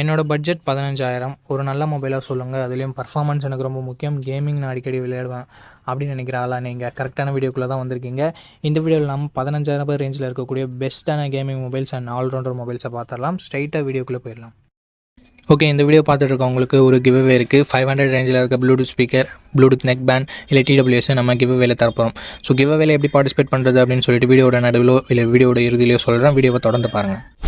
என்னோட பட்ஜெட் பதினஞ்சாயிரம். ஒரு நல்ல மொபைலாக சொல்லுங்கள் அதுலேயும் பர்ஃபார்மன்ஸ் எனக்கு ரொம்ப முக்கியம். கேமிங் நான் அடிக்கடி விளையாடுவேன் அப்படின்னு நினைக்கிற ஆளாக நீங்கள் கரெக்டான வீடியோக்குள்ளே தான் வந்திருக்கீங்க. இந்த வீடியோவில் நம்ம பதினஞ்சாயிரம் ரூபாய் ரேஞ்சில் இருக்கக்கூடிய பெஸ்ட்டான gaming mobiles and all rounder மொபைல்ஸை பார்த்துடலாம். ஸ்ட்ரைட்டாக வீடியோக்குள்ளே போயிடலாம். ஓகே இந்த வீடியோ பார்த்துட்டு இருக்கவங்களுக்கு ஒரு கிவ்வே இருக்குது ஃபைவ் ஹண்ட்ரட் ரேஞ்சில் இருக்க Bluetooth speaker Bluetooth neck band இல்லை டிடபிள்யூஎஸ் நம்ம கிவ்வேல தரப்போம் ஸோ கிவ்வேல எப்படி பார்ட்டிசிபேட் பண்ணுறது அப்படின்னு சொல்லிட்டு வீடியோட நடுவிலோ இல்லை வீடியோட இறுதியிலையோ சொல்கிறேன் வீடியோவை தொடர்ந்து பாருங்கள்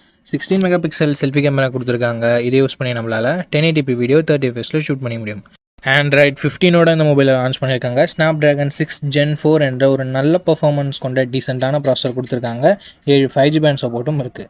sixteen mega pixel selfie camera கொடுத்துருக்காங்க. இதை யூஸ் பண்ணி நம்மளால் ten eighty P video thirty எஃப்எஸில் shoot பண்ணி முடியும். ஆண்ட்ராய்ட் ஃபிஃப்டீனோட இந்த மொபைலை லான்ச் பண்ணியிருக்காங்க. Snapdragon six gen four என்ற ஒரு நல்ல பர்ஃபார்மன்ஸ் கொண்ட டீசெண்டான ப்ராசஸர் கொடுத்துருக்காங்க. ஏழு ஃபைவ் ஜி பேண்ட் சப்போர்ட்டும் இருக்குது